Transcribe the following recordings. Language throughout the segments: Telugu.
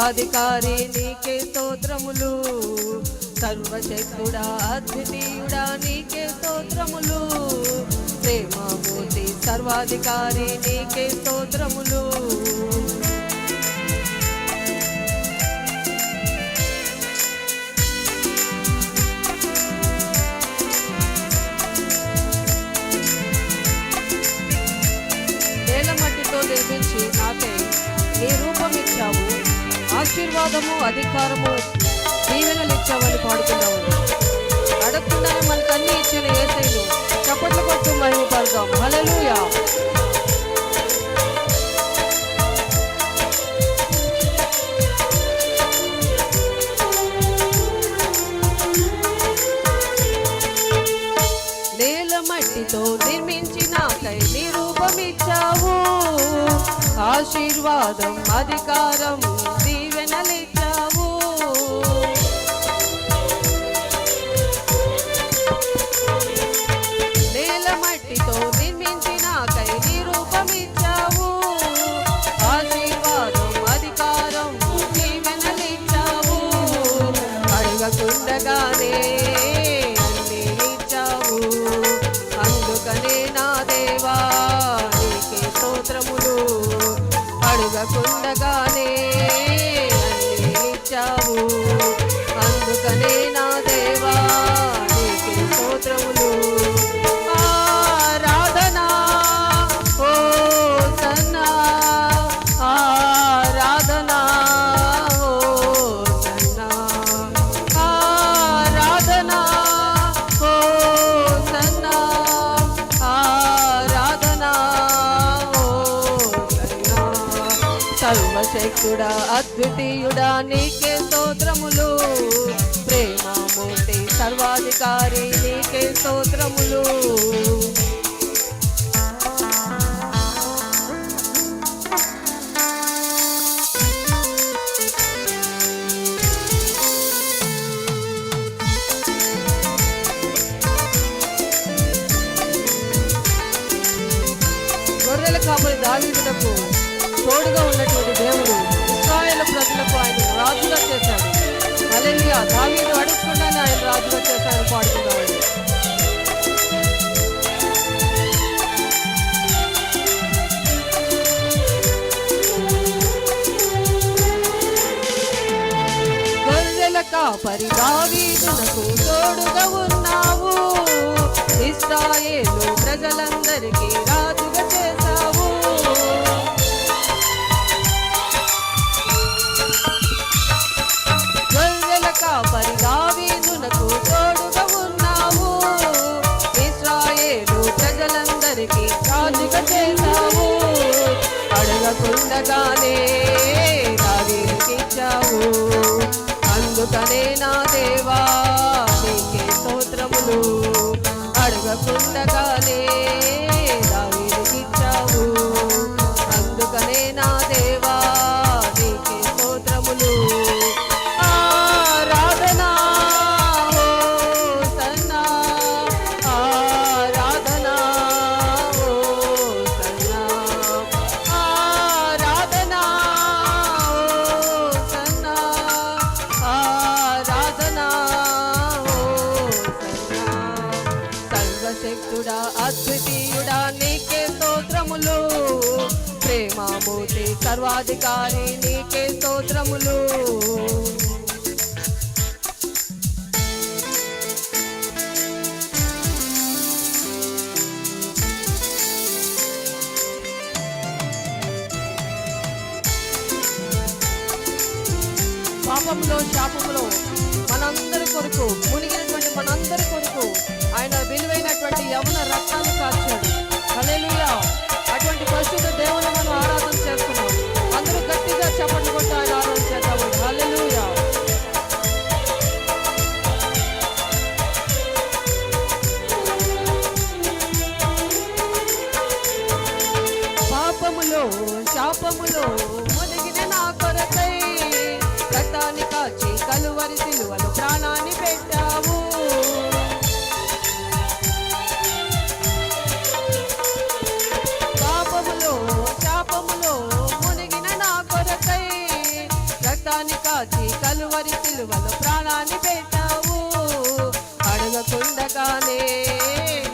సర్వాధికారి నీకే స్తోత్రములు. సర్వశక్తుడా అద్వితీయుడా నీకే స్తోత్రములు. ప్రేమామూర్తి సర్వాధికారి నీకే స్తోత్రములు. ఆశీర్వాదము అధికారము దీవెనలు ఇచ్చావని పాడుతున్నావు అడగకుండానే మనకు అన్ని ఇచ్చిన ఏసైలు చప్పట్లు కొట్టు మహిమ పడదాం హలలుయా నేల మట్టితో నిర్మించినాకై రూపమిచ్చావు. ఆశీర్వాదం అధికారం దీవెనలిచ్చావు నేల మట్టితో నిర్మించినాకై నీ రూపమిచ్చావు. ఆశీర్వాదం అధికారం వెనలిచ్చావు. అడగకుండగానే అన్ని అందుకనే నా దేవా నీకే స్తోత్రములు. అడగకుండగానే అందుకనే నా దేవా నీకే స్తోత్రములు. ఆరాధనా ఓ సన్నా ఆరాధనా ఓ సన్నా. ఆరాధనా ఓ సన్నా ఆరాధనా ఓ సన్నా. సర్వశక్తుడా అద్వితీయుడా నీకే స్తోత్రములు. ప్రేమామూర్తి సర్వాధికారి నీకే స్తోత్రములు. గొర్రెల కాపరి దావీదులకు తోడుగా ఉన్నటువంటి దేవుడు దావీదు అడగకుండానే ఆయన రాజుగా చేశాడని పాడుతున్నాడు కాపరి దావీదునకు తోడుగా ఉన్నావు. ఇస్రాయేలు ప్రజలందరికీ రాజుగా చేశావు. రాజుగా చేశావు అడగకుండగానే దావీదుకిచ్చావు అందుకనే నా దేవా నీకే స్తోత్రములు. అడగకుండగానే సర్వశక్తుడా అద్వితీయుడా నీకే స్తోత్రములు ప్రేమామూర్తి సర్వాధికారి నీకే స్తోత్రములు పాపంలో శాపంలో మనందరి కొరకు మునిగినటువంటి మనందరి కొరకు ఆయన విలువైనటువంటి యవన రక్తాన్ని కాచాడు. హల్లెలూయా. అటువంటి పరిశుద్ధ దేవుని మనం ఆరాధన చేస్తున్నాం. అందరూ గట్టిగా చెప్పండి కొట్టి ఆయన ఆరాధన చేద్దాము. హల్లెలూయా. పాపములో శాపములో మునిగిన నా కొరకై రక్తాన్ని కాచి వారి సిలువలు ప్రాణాన్ని పెట్టావు. పాపములో శాపములో మునిగిన నా కొరకై రక్తాన్ని కాచి కలువరి సిలువలు ప్రాణాన్ని పెట్టావు. అడగకుండగానే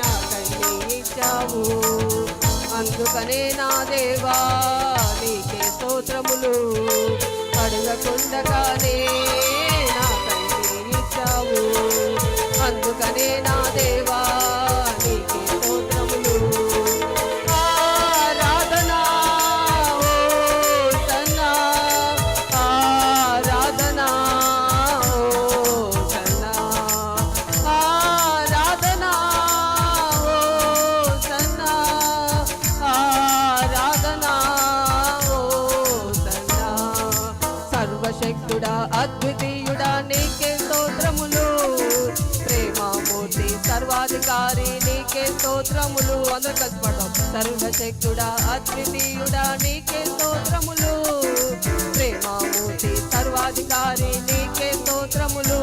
నాకన్నీ ఇచ్చావు. అందుకనే నా దేవా నీకే స్తోత్రములు. అడగకుండగానే అందుకనే నా దేవా సర్వాధికారి నీకే స్తోత్రములు అందరూ కలిసి పడదాం సర్వశక్తుడా అద్వితీయుడా నీకే స్తోత్రములు. ప్రేమామూర్తి సర్వాధికారి నీకే స్తోత్రములు.